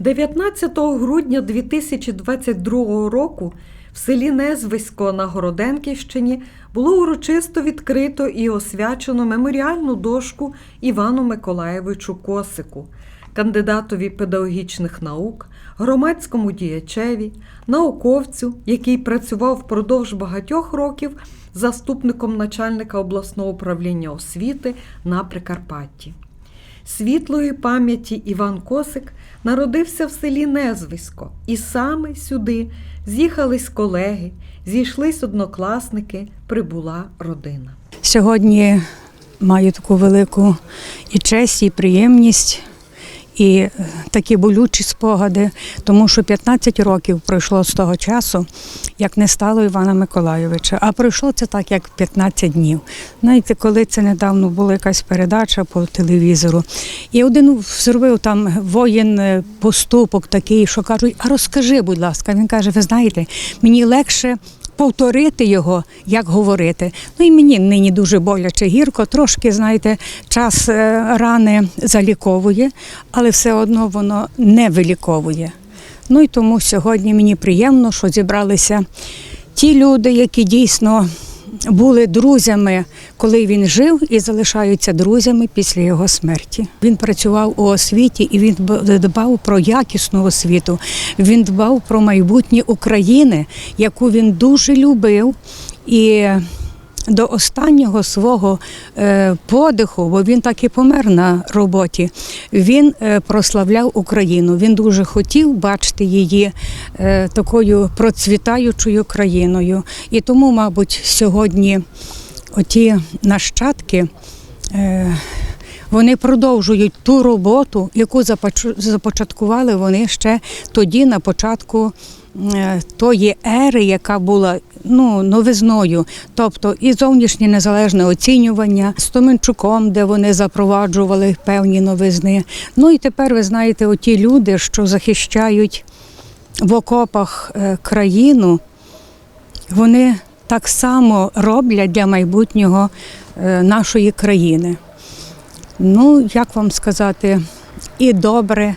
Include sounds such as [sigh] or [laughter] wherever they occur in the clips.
19 грудня 2022 року в селі Незвисько на Городенківщині було урочисто відкрито і освячено меморіальну дошку Івану Миколаєвичу Косику, кандидатові педагогічних наук, громадському діячеві, науковцю, який працював впродовж багатьох років заступником начальника обласного управління освіти на Прикарпатті. Світлої пам'яті Іван Косик народився в селі Незвисько, і саме сюди з'їхались колеги, зійшлись однокласники, прибула родина. Сьогодні маю таку велику і честь, і приємність, і такі болючі спогади, тому що 15 років пройшло з того часу, як не стало Івана Миколайовича. А пройшло це так, як 15 днів. Знаєте, коли це недавно була якась передача по телевізору, і один зробив там воїн е, поступок такий, що кажуть, а розкажи, будь ласка. Він каже: ви знаєте, мені легше повторити його, як говорити. Ну і мені нині дуже боляче гірко, трошки, знаєте, час е, рани заліковує, але все одно воно не виліковує. Ну і тому сьогодні мені приємно, що зібралися ті люди, які дійсно були друзями, коли він жив, і залишаються друзями після його смерті. Він працював у освіті і він дбав про якісну освіту. Він дбав про майбутнє України, яку він дуже любив. І до останнього свого е, подиху, бо він так і помер на роботі. Він е, прославляв Україну. Він дуже хотів бачити її е, такою процвітаючою країною. І тому, мабуть, сьогодні оті нащадки. Вони продовжують ту роботу, яку започ- започаткували вони ще тоді, на початку е, тої ери, яка була ну, новизною. Тобто і зовнішнє незалежне оцінювання з Томенчуком, де вони запроваджували певні новизни. Ну і тепер ви знаєте, оті люди, що захищають в окопах е, країну, вони так само роблять для майбутнього е, нашої країни. Ну, як вам сказати, і добре,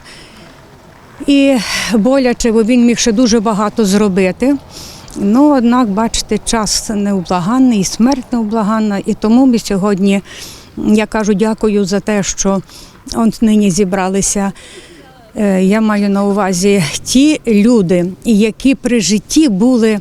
і боляче, бо він міг ще дуже багато зробити. Ну, однак, бачите, час невблаганний, і смерть невблаганна. І тому ми сьогодні, я кажу, дякую за те, що от нині зібралися. Е, Я маю на увазі ті люди, які при житті були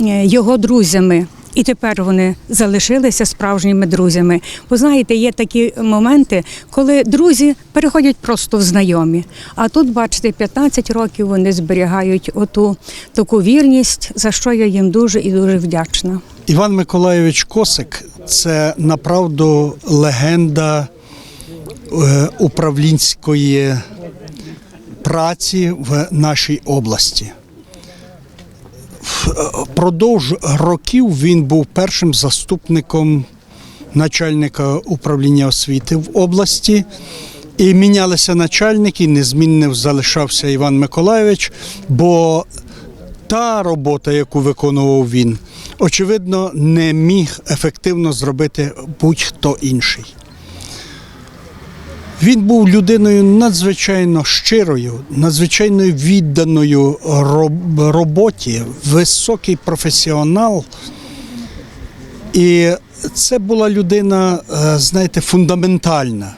е, його друзями. І тепер вони залишилися справжніми друзями. Бо знаєте, є такі моменти, коли друзі переходять просто в знайомі. А тут, бачите, 15 років вони зберігають оту таку вірність, за що я їм дуже і дуже вдячна. Іван Миколайович Косик це направду легенда е, управлінської праці в нашій області. Впродовж років він був першим заступником начальника управління освіти в області. І мінялися начальники, незмінним залишався Іван Миколайович, бо та робота, яку виконував він, очевидно, не міг ефективно зробити будь-хто інший. Він був людиною надзвичайно щирою, надзвичайно відданою роботі, високий професіонал. І це була людина, е, знаєте, фундаментальна.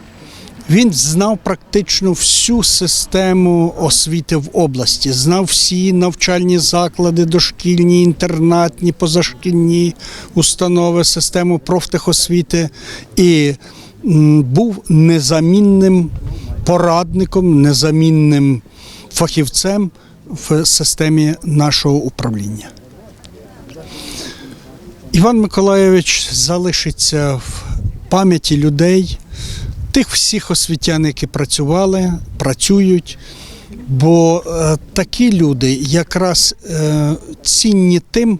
Він знав практично всю систему освіти в області, знав всі навчальні заклади, дошкільні, інтернатні, позашкільні установи, систему профтехосвіти і був незамінним порадником, незамінним фахівцем в системі нашого управління. Іван Миколайович залишиться в пам'яті людей, тих всіх освітян, які працювали, працюють. Бо е, такі люди якраз е, цінні тим,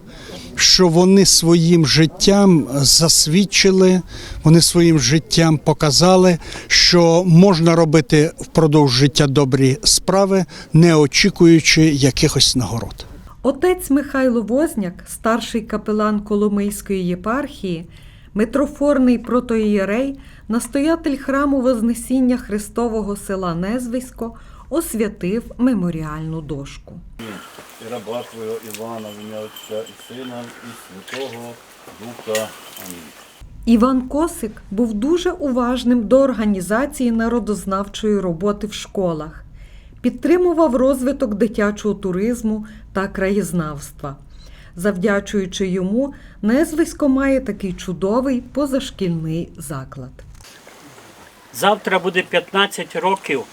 що вони своїм життям засвідчили, вони своїм життям показали, що можна робити впродовж життя добрі справи, не очікуючи якихось нагород. Отець Михайло Возняк, старший капелан Коломийської єпархії, митрофорний протоієрей, настоятель храму Вознесіння Христового села Незвисько, освятив меморіальну дошку. і раба Твого Івана, в ім'я Отця і Сина, і Святого Духа. Амінь. Іван Косик був дуже уважним до організації народознавчої роботи в школах, підтримував розвиток дитячого туризму та краєзнавства. Завдячуючи йому, Незвисько має такий чудовий позашкільний заклад. Завтра буде 15 років,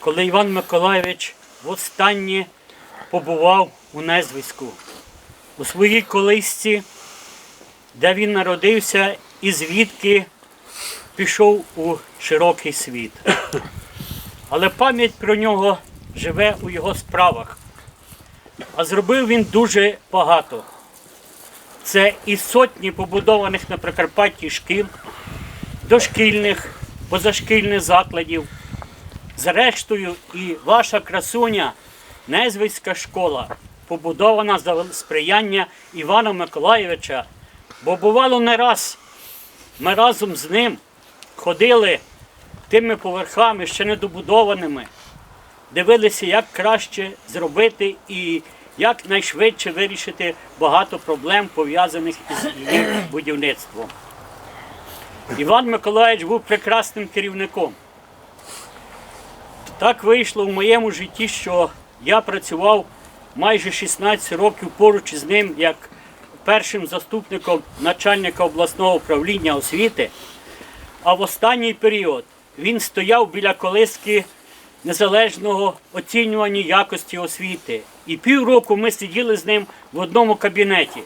коли Іван Миколайович востаннє побував у Незвиську, у своїй колисці, де він народився і звідки пішов у широкий світ. [coughs] Але пам'ять про нього живе у його справах. А зробив він дуже багато. Це і сотні побудованих на Прикарпатті шкіл, дошкільних, позашкільних закладів. Зрештою, і ваша красуня, Незвицька школа, побудована за сприяння Івана Миколайовича, бо бувало не раз ми разом з ним ходили тими поверхами, ще недобудованими, дивилися, як краще зробити і як найшвидше вирішити багато проблем, пов'язаних із її будівництвом. Іван Миколаївич був прекрасним керівником. Так вийшло в моєму житті, що я працював майже 16 років поруч із ним як першим заступником начальника обласного управління освіти. А в останній період він стояв біля колиски незалежного оцінювання якості освіти. І півроку ми сиділи з ним в одному кабінеті.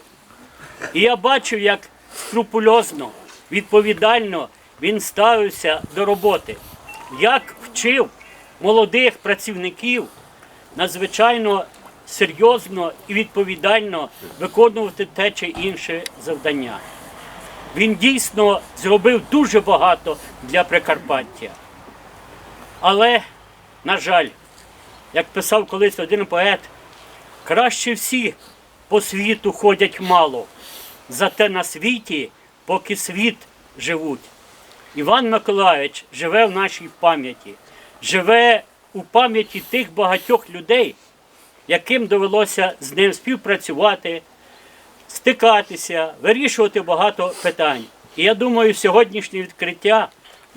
І я бачив, як скрупульозно, відповідально він ставився до роботи, як вчив молодих працівників надзвичайно серйозно і відповідально виконувати те чи інше завдання. Він дійсно зробив дуже багато для Прикарпаття. Але, на жаль, як писав колись один поет, краще всі по світу ходять мало, зате на світі, поки світ живуть. Іван Миколаївич живе в нашій пам'яті, живе у пам'яті тих багатьох людей, яким довелося з ним співпрацювати, стикатися, вирішувати багато питань. І я думаю, сьогоднішнє відкриття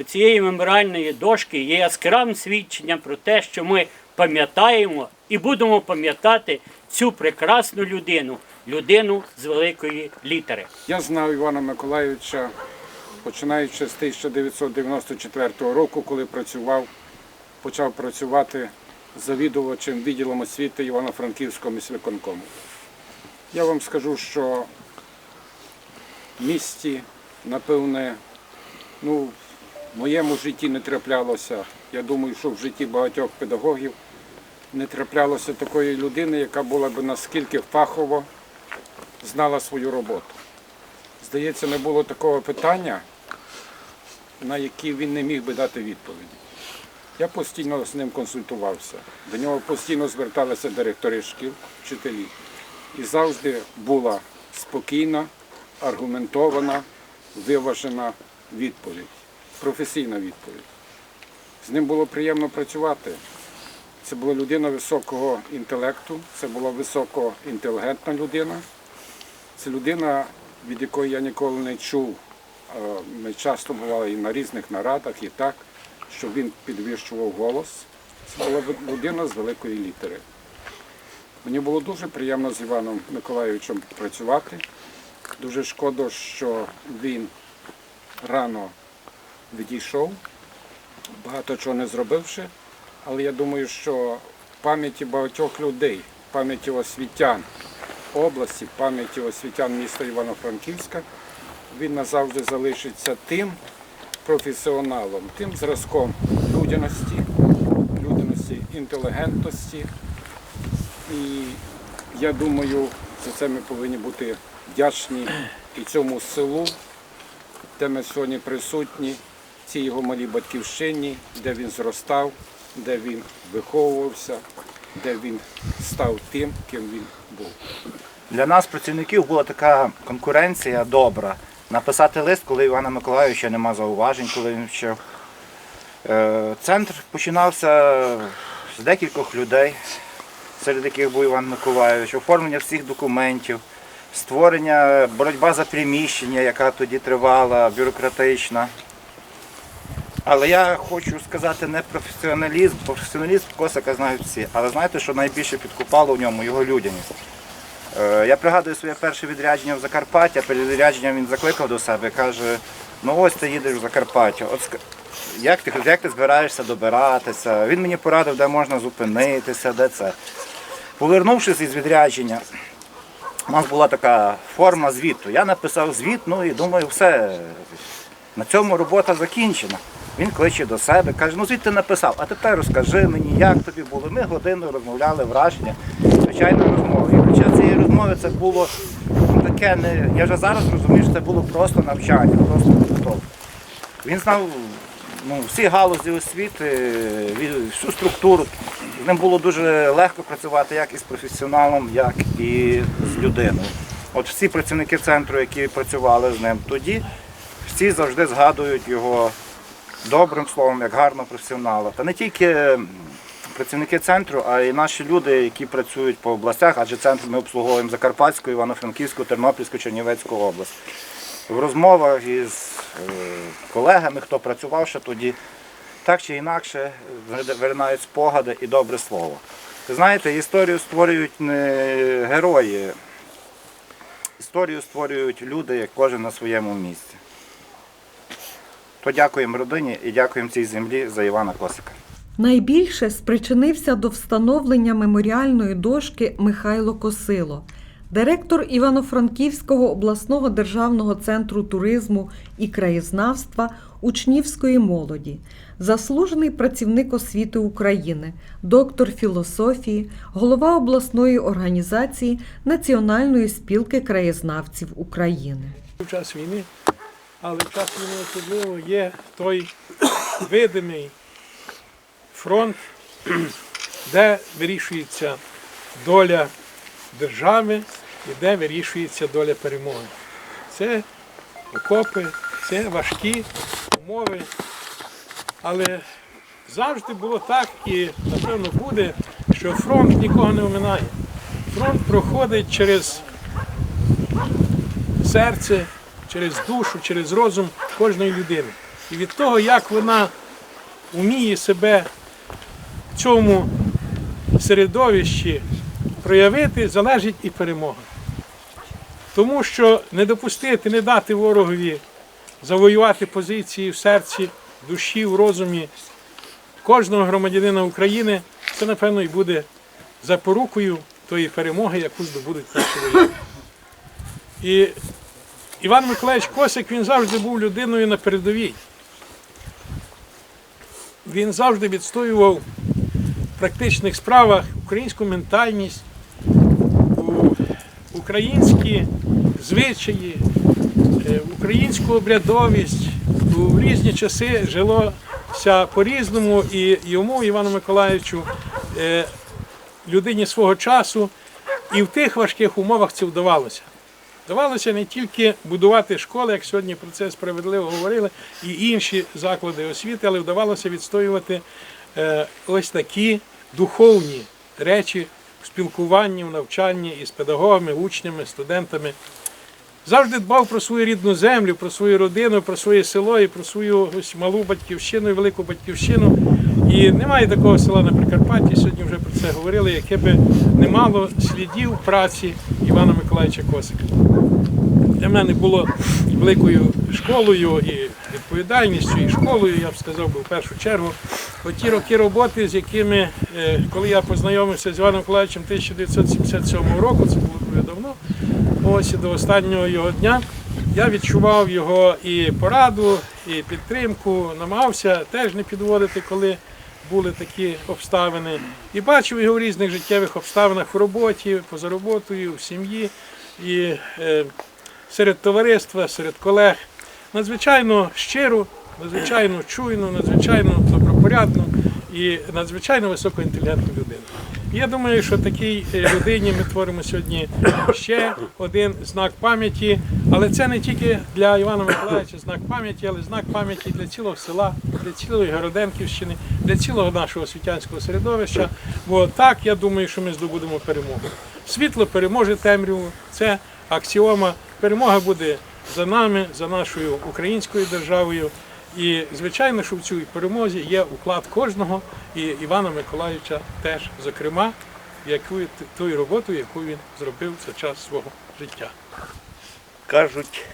цієї меморіальної дошки є яскравим свідченням про те, що ми пам'ятаємо і будемо пам'ятати цю прекрасну людину, людину з великої літери. Я знав Івана Миколайовича, починаючи з 1994 року, коли працював, почав працювати завідувачем відділом освіти Івано-Франківського міськвиконкому. Я вам скажу, що в місті, напевне, ну, в моєму житті не траплялося. Я думаю, що в житті багатьох педагогів не траплялося такої людини, яка була б наскільки фахово знала свою роботу. Здається, не було такого питання, на яке він не міг би дати відповіді. Я постійно з ним консультувався. До нього постійно зверталися директори шкіл, вчителі. І завжди була спокійна, аргументована, виважена відповідь, професійна відповідь. З ним було приємно працювати. Це була людина високого інтелекту, це була високоінтелігентна людина. Це людина, від якої я ніколи не чув. е, Ми часто бували і на різних нарадах, і так, щоб він підвищував голос. Це була людина з великої літери. Мені було дуже приємно з Іваном Миколайовичем працювати. Дуже шкода, що він рано відійшов, багато чого не зробивши. Але я думаю, що в пам'яті багатьох людей, в пам'яті освітян області, в пам'яті освітян міста Івано-Франківська, він назавжди залишиться тим професіоналом, тим зразком людяності, людяності, інтелігентності. І я думаю, за це ми повинні бути вдячні і цьому селу, де ми сьогодні присутні, цій його малій батьківщині, де він зростав, де він виховувався, де він став тим, ким він був. Для нас, працівників, була така конкуренція добра. Написати лист, коли Івана Миколайовича нема зауважень, коли він вчив. Е, Центр починався з декількох людей, серед яких був Іван Миколайович, оформлення всіх документів, створення, боротьба за приміщення, яка тоді тривала, бюрократична. Але я хочу сказати не професіоналізм, професіоналізм Косака знають всі. Але знаєте, що найбільше підкупало в ньому його людяність. Е, Я пригадую своє перше відрядження в Закарпаття. Перед відрядженням він закликав до себе, каже: ну ось ти їдеш в Закарпаття. От як ти, як ти збираєшся добиратися? Він мені порадив, де можна зупинитися, де це. Повернувшись із відрядження, у нас була така форма звіту. Я написав звіт, ну і думаю, все, на цьому робота закінчена. Він кличе до себе, каже, ну звідти написав, а тепер розкажи мені, як тобі було. Ми годину розмовляли, враження, звичайно, розмови. Цієї розмови це було таке, не, я вже зараз розумію, що це було просто навчання, просто підготовка. Він знав ну, всі галузі освіти, всю структуру. З ним було дуже легко працювати як із професіоналом, як і з людиною. От всі працівники центру, які працювали з ним тоді, всі завжди згадують його добрим словом, як гарного професіонала. Та не тільки працівники центру, а й наші люди, які працюють по областях, адже центр ми обслуговуємо Закарпатську, Івано-Франківську, Тернопільську, Чернівецьку область. В розмовах із е, колегами, хто працював ще тоді, так чи інакше виринають спогади і добре слово. Ви знаєте, історію створюють не герої, історію створюють люди, як кожен на своєму місці. То дякуємо родині і дякуємо цій землі за Івана Косика. Найбільше спричинився до встановлення меморіальної дошки Михайло Косило, директор Івано-Франківського обласного державного центру туризму і краєзнавства учнівської молоді, заслужений працівник освіти України, доктор філософії, голова обласної організації Національної спілки краєзнавців України. в час війни, але час війни особливо є той [coughs] видимий фронт, [clears throat] де вирішується доля держави і де вирішується доля перемоги. Це окопи, це важкі умови. Але завжди було так і напевно буде, що фронт нікого не оминає. Фронт проходить через серце, через душу, через розум кожної людини. І від того, як вона вміє себе цьому середовищі проявити, залежить і перемога. Тому що не допустити, не дати ворогові завоювати позиції в серці, душі, в розумі кожного громадянина України, це, напевно, і буде запорукою тої перемоги, яку здобудуть наші вояки. І Іван Миколаївич Косик він завжди був людиною на передовій. Він завжди відстоював практичних справах українську ментальність, українські звичаї, е, українську обрядовість. У різні часи жилося по-різному, і йому, Івану Миколаївичу, е, людині свого часу, і в тих важких умовах це вдавалося. Вдавалося не тільки будувати школи, як сьогодні про це справедливо говорили, і інші заклади освіти, але вдавалося відстоювати ось такі духовні речі в спілкуванні, в навчанні із педагогами, учнями, студентами. Завжди дбав про свою рідну землю, про свою родину, про своє село і про свою ось малу батьківщину і велику батьківщину. І немає такого села на Прикарпатті, сьогодні вже про це говорили, яке би не мало слідів праці Івана Миколаївича Косика. Для мене було великою школою і відповідальністю, і школою, я б сказав, би в першу чергу. Оті роки роботи, з якими, е, коли я познайомився з Іваном Миколаївичем 1977 року, це було дуже давно, ось і до останнього його дня, я відчував його і пораду, і підтримку, намагався теж не підводити, коли були такі обставини. І бачив його в різних життєвих обставинах в роботі, поза роботою, в сім'ї. І е, серед товариства, серед колег. Надзвичайно щиро, надзвичайно чуйно, надзвичайно добропорядну і надзвичайно високоінтелігентну людину. Я думаю, що такій е, людині ми творимо сьогодні ще один знак пам'яті. Але це не тільки для Івана Миколаївича знак пам'яті, але знак пам'яті для цілого села, для цілої Городенківщини, для цілого нашого світянського середовища. Бо так я думаю, що ми здобудемо перемогу. Світло переможе темряву. Це аксіома. Перемога буде за нами, за нашою українською державою. І звичайно, що в цій перемозі є уклад кожного і Івана Миколаївича теж, зокрема, яку ту роботу, яку він зробив за час свого життя. Кажуть,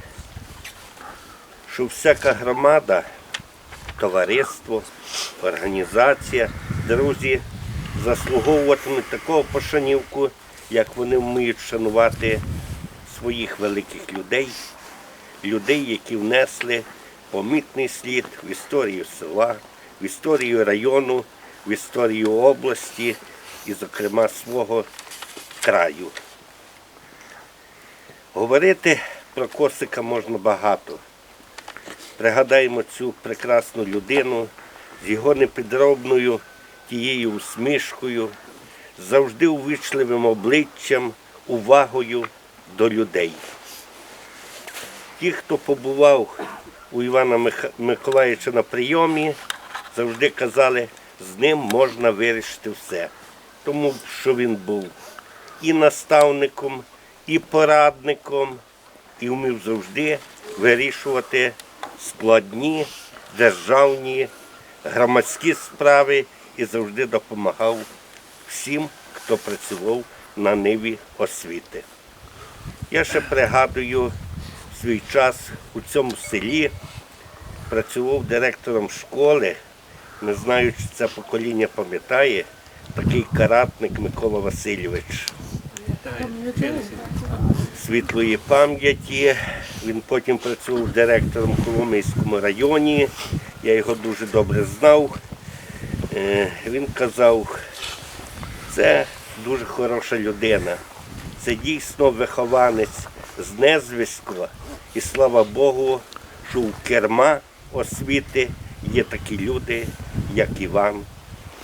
що всяка громада, товариство, організація, друзі заслуговуватимуть такого пошанівку, як вони вміють шанувати своїх великих людей, людей, які внесли помітний слід в історію села, в історію району, в історію області і, зокрема, свого краю. Говорити про Косика можна багато. Пригадаємо цю прекрасну людину з його непідробною тією усмішкою, завжди увічливим обличчям, увагою до людей. Ті, хто побував у Івана Миколаївича на прийомі, завжди казали, з ним можна вирішити все. Тому що він був і наставником, і порадником, і вмів завжди вирішувати складні державні громадські справи і завжди допомагав всім, хто працював на ниві освіти. Я ще пригадую свій час у цьому селі, працював директором школи. Не знаю, чи це покоління пам'ятає, такий каратник Микола Васильович світлої пам'яті. Він потім працював директором в Коломийському районі. Я його дуже добре знав. Е, Він казав, це дуже хороша людина. Це дійсно вихованець з незвиська. І слава Богу, що у керма освіти є такі люди, як Іван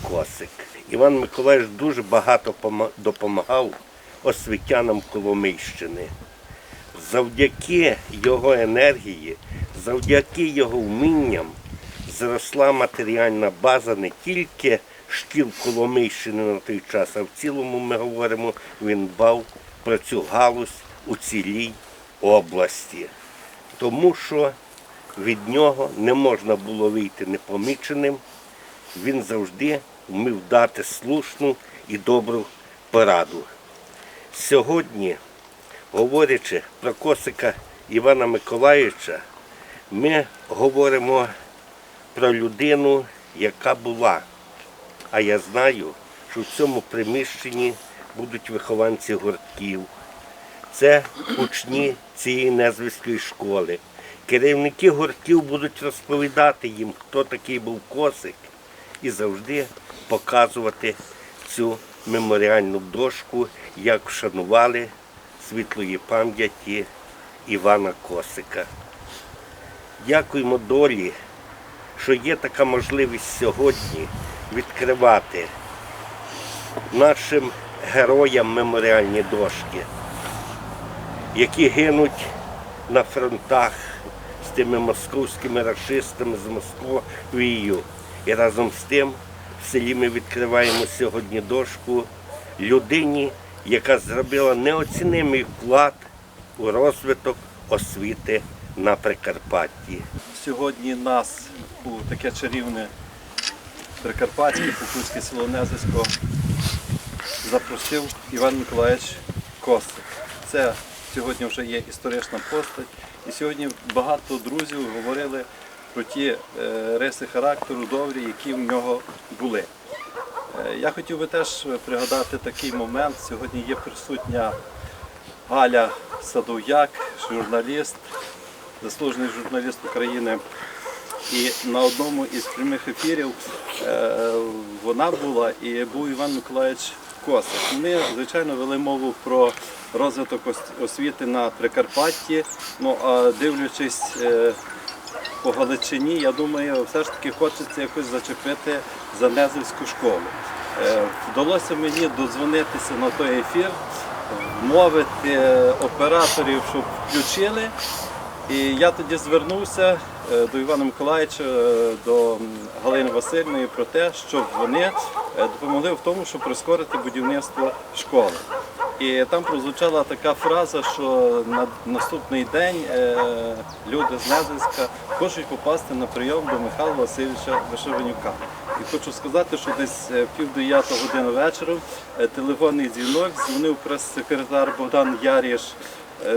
Косик. Іван Миколаївич дуже багато допомагав освітянам Коломийщини. Завдяки його енергії, завдяки його вмінням зросла матеріальна база не тільки шкіл Коломийщини на той час, а в цілому ми говоримо, він дбав про цю галузь у цілій області. Тому що від нього не можна було вийти непоміченим. Він завжди вмів дати слушну і добру пораду. Сьогодні, говорячи про Косика Івана Миколаївича, ми говоримо про людину, яка була. А я знаю, що в цьому приміщенні будуть вихованці гуртків. Це учні цієї незвиської школи. Керівники гуртків будуть розповідати їм, хто такий був Косик, і завжди показувати цю меморіальну дошку, як вшанували світлої пам'яті Івана Косика. Дякуємо долі, що є така можливість сьогодні відкривати нашим героям меморіальні дошки, які гинуть на фронтах з тими московськими расистами, з Московією. І разом з тим в селі ми відкриваємо сьогодні дошку людині, яка зробила неоцінимий вклад у розвиток освіти на Прикарпатті. Сьогодні нас у таке чарівне Прикарпатське, Покутське село Незисько запросив Іван Миколаївич Костик. Це сьогодні вже є історична постать. І сьогодні багато друзів говорили про ті е, риси характеру добрі, які в нього були. Е, Я хотів би теж пригадати такий момент. Сьогодні є присутня Галя Садов'як, журналіст, заслужений журналіст України. І на одному із прямих ефірів е, вона була і був Іван Миколаївич Косик. Ми, звичайно, вели мову про розвиток освіти на Прикарпатті. Ну а дивлячись е, по Галичині, я думаю, все ж таки хочеться якось зачепити за школу. Е, Вдалося мені додзвонитися на той ефір, вмовити операторів, щоб включили. І я тоді звернувся е, до Івана Миколаївича, до Галини Васильівни про те, щоб вони допомогли в тому, щоб прискорити будівництво школи. І там прозвучала така фраза, що на наступний день е, люди з Незельська хочуть попасти на прийом до Михайла Васильовича Вишиванюка. І хочу сказати, що десь е, пів дев'ятого години вечора е, телефонний дзвінок дзвонив прес-секретар Богдан Яріш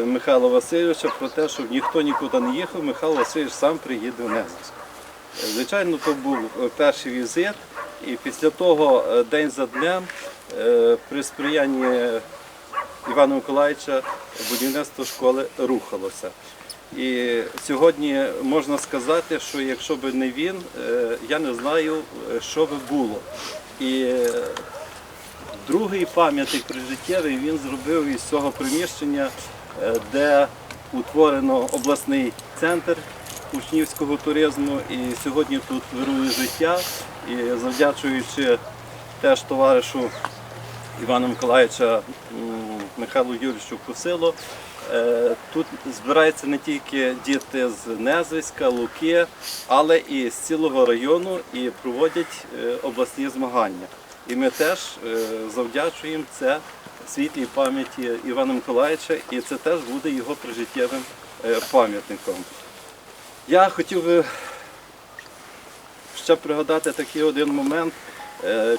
Михайла Васильовича про те, щоб ніхто нікуди не їхав, Михайло Васильович сам приїде в Незельськ. Е, Звичайно, то був перший візит, і після того день за днем при сприянні Івана Миколаївича будівництво школи рухалося. І сьогодні можна сказати, що якщо б не він, е, я не знаю, е, що би було. І е, другий пам'ятник прижиттєвий він зробив із цього приміщення, де утворено обласний центр учнівського туризму. І сьогодні тут вирує життя. І завдячуючи теж товаришу Івана Миколаївича Михайлу Юрійовичу Кусило. Е, Тут збираються не тільки діти з Незвиська, Луки, але і з цілого району і проводять е, обласні змагання. І ми теж е, завдячуємо це світлій пам'яті Івана Миколаївича, і це теж буде його прижиттєвим пам'ятником. Я хотів би ще пригадати такий один момент,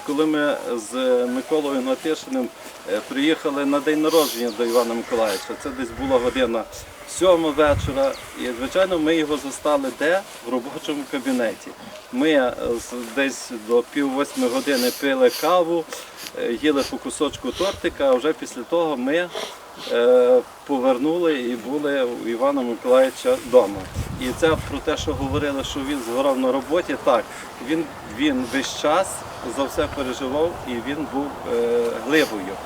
коли ми з Миколою Натишиним е, приїхали на день народження до Івана Миколаївича. Це десь була година сьома вечора. І, звичайно, ми його застали де? В робочому кабінеті. Ми е, десь до пів восьми години пили каву, е, їли по кусочку тортика, а вже після того ми е, повернули і були у Івана Миколаївича вдома. І це про те, що говорили, що він згорав на роботі. Так, він, він весь час за все переживав і він був е, глибою.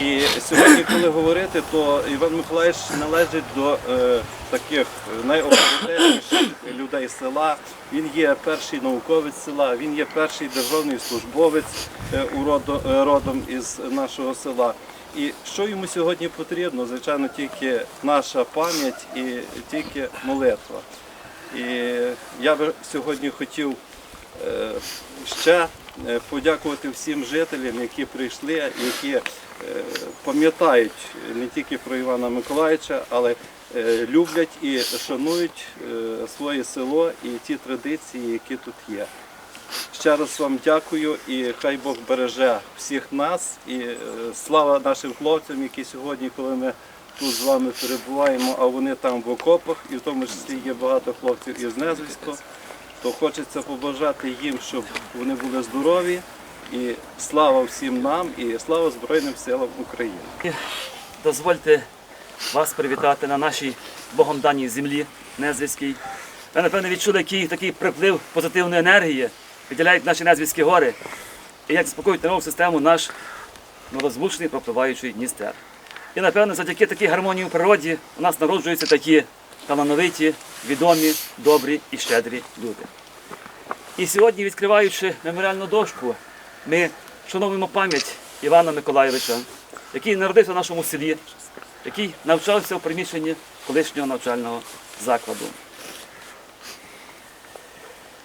І сьогодні, коли говорити, то Іван Миколаївич належить до е, таких найавторитетніших людей села. Він є перший науковець села, він є перший державний службовець е, у родо- е, родом із нашого села. І що йому сьогодні потрібно? Звичайно, тільки наша пам'ять і тільки молитва. І я би сьогодні хотів е, ще подякувати всім жителям, які прийшли, які е, пам'ятають не тільки про Івана Миколаївича, але е, люблять і шанують е, своє село і ті традиції, які тут є. Ще раз вам дякую і хай Бог береже всіх нас. І е, слава нашим хлопцям, які сьогодні, коли ми тут з вами перебуваємо, а вони там в окопах, і в тому числі є багато хлопців із Незвільського, то хочеться побажати їм, щоб вони були здорові. І слава всім нам, і слава Збройним силам України. Дозвольте вас привітати на нашій Богом даній землі Незвільській. Ви, напевно, відчули, який такий приплив позитивної енергії виділяють наші Незвільські гори і як заспокоюють нервову систему наш новозвучний пропливаючий Дністер. І, напевно, завдяки такій гармонії у природі у нас народжуються такі талановиті, відомі, добрі і щедрі люди. І сьогодні, відкриваючи меморіальну дошку, ми шановуємо пам'ять Івана Миколайовича, який народився в нашому селі, який навчався у приміщенні колишнього навчального закладу.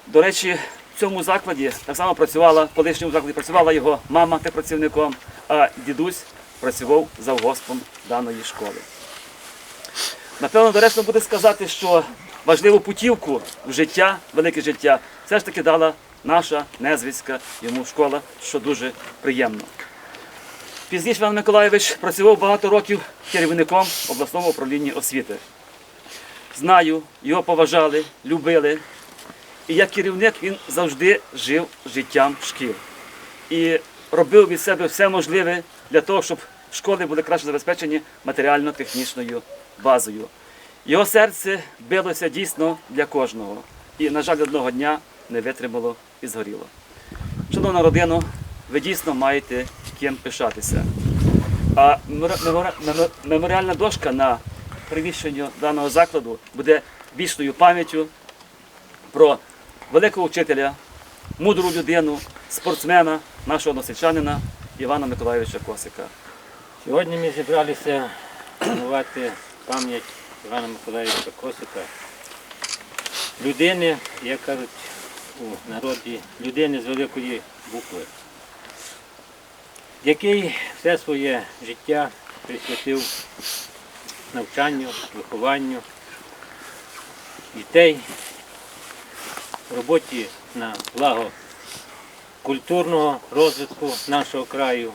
До речі, в цьому закладі так само працювала, в колишньому закладі працювала його мама техпрацівником, а дідусь працював завгоспом даної школи. Напевно, доречно буде сказати, що важливу путівку в життя, велике життя, все ж таки дала наша незвідська йому школа, що дуже приємно. Пізніше Іван Миколаєвич працював багато років керівником обласного управління освіти. Знаю, його поважали, любили. І як керівник він завжди жив життям шкіл. І робив від себе все можливе для того, щоб школи були краще забезпечені матеріально-технічною базою. Його серце билося дійсно для кожного. І, на жаль, одного дня не витримало і згоріло. Шановна родина, ви дійсно маєте ким пишатися. А меморіальна дошка на приміщенні даного закладу буде вічною пам'яттю про великого вчителя, мудру людину, спортсмена, нашого односельчанина Івана Миколайовича Косика. Сьогодні ми зібралися вшанувати пам'ять Івана Миколаївича Косика, людини, як кажуть у народі, людини з великої букви, який все своє життя присвятив навчанню, вихованню дітей, роботі на благо культурного розвитку нашого краю,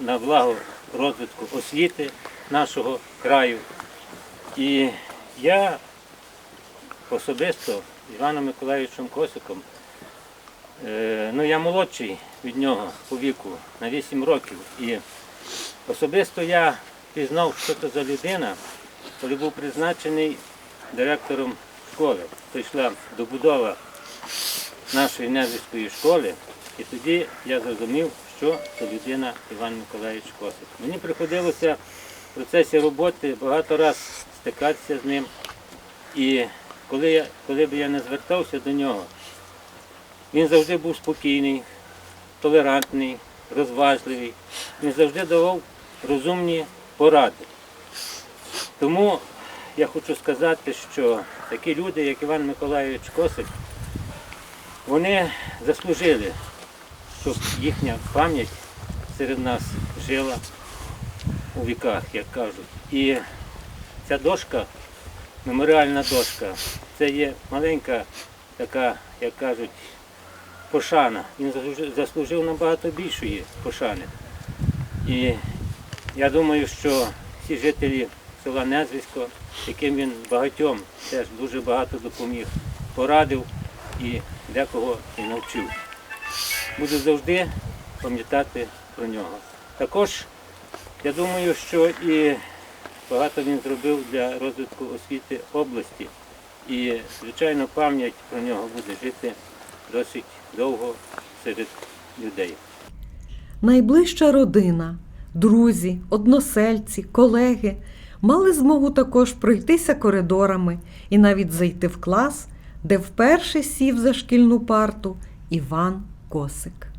на, благо розвитку освіти нашого краю. І я особисто Іваном Миколаївичем Косиком, е, ну я молодший від нього по віку на 8 років. І особисто я пізнав, що це за людина, коли був призначений директором школи. Прийшла добудова нашої Незерської школи, і тоді я зрозумів, що це людина Іван Миколаївич Косик. Мені приходилося в процесі роботи багато разів стикатися з ним. І коли, я, коли б я не звертався до нього, він завжди був спокійний, толерантний, розважливий. Він завжди давав розумні поради. Тому я хочу сказати, що такі люди, як Іван Миколаївич Косик, вони заслужили, щоб їхня пам'ять серед нас жила у віках, як кажуть. І ця дошка, меморіальна дошка, це є маленька така, як кажуть, пошана. Він заслужив- набагато більшої пошани. І я думаю, що всі жителі села Незвісько, яким він багатьом теж дуже багато допоміг, порадив і декого і навчив. Буду завжди пам'ятати про нього. Також я думаю, що і багато він зробив для розвитку освіти області. І, звичайно, пам'ять про нього буде жити досить довго серед людей. Найближча родина, друзі, односельці, колеги мали змогу також пройтися коридорами і навіть зайти в клас, де вперше сів за шкільну парту Іван Косик.